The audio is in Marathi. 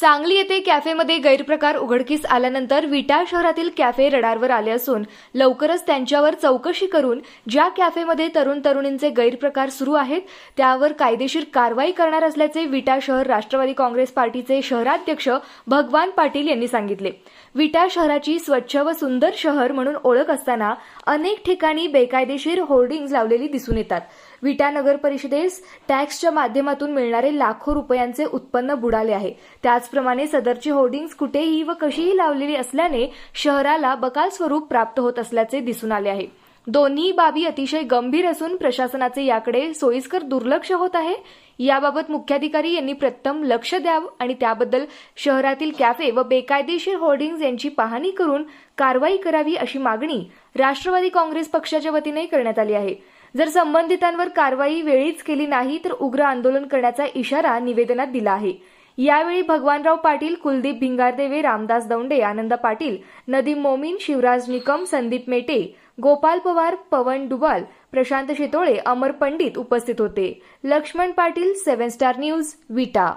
सांगली येथे कॅफेमध्ये गैरप्रकार उघडकीस आल्यानंतर विटा शहरातील कॅफे रडारवर आले असून लवकरच त्यांच्यावर चौकशी करून ज्या कॅफेमध्ये तरुण तरुणींचे गैरप्रकार सुरू आहेत त्यावर कायदेशीर कारवाई करणार असल्याचे विटा शहर राष्ट्रवादी काँग्रेस पार्टीचे शहराध्यक्ष भगवान पाटील यांनी सांगितले. विटा शहराची स्वच्छ व सुंदर शहर म्हणून ओळख असताना अनेक ठिकाणी बेकायदेशीर होर्डिंग्ज लावलेली दिसून येतात. विटा नगर परिषदेस टॅक्सच्या माध्यमातून मिळणारे लाखो रुपयांचे उत्पन्न बुडाले आहे. त्याच त्याचप्रमाणे सदरची होर्डिंग्ज कुठेही व कशीही लावलेली असल्याने शहराला बकाल स्वरूप प्राप्त होत असल्याचे दिसून आले आहे. दोन्ही बाबी अतिशय गंभीर असून प्रशासनाचे याकडे सोयीस्कर दुर्लक्ष होत आहे. याबाबत मुख्याधिकारी यांनी प्रथम लक्ष द्यावं आणि त्याबद्दल शहरातील कॅफे व बेकायदेशीर होर्डिंग्ज यांची पाहणी करून कारवाई करावी अशी मागणी राष्ट्रवादी काँग्रेस पक्षाच्या वतीने करण्यात आली आहे. जर संबंधितांवर कारवाई वेळीच केली नाही तर उग्र आंदोलन करण्याचा इशारा निवेदनात दिला आहे. यावेळी भगवानराव पाटील कुलदीप भिंगारदेवे रामदास दौंडे आनंद पाटील नदीम मोमीन शिवराज निकम संदीप मेटे गोपाल पवार पवन डुबाल प्रशांत शितोळे अमर पंडित उपस्थित होते. Laxman Patil seven star news Vita.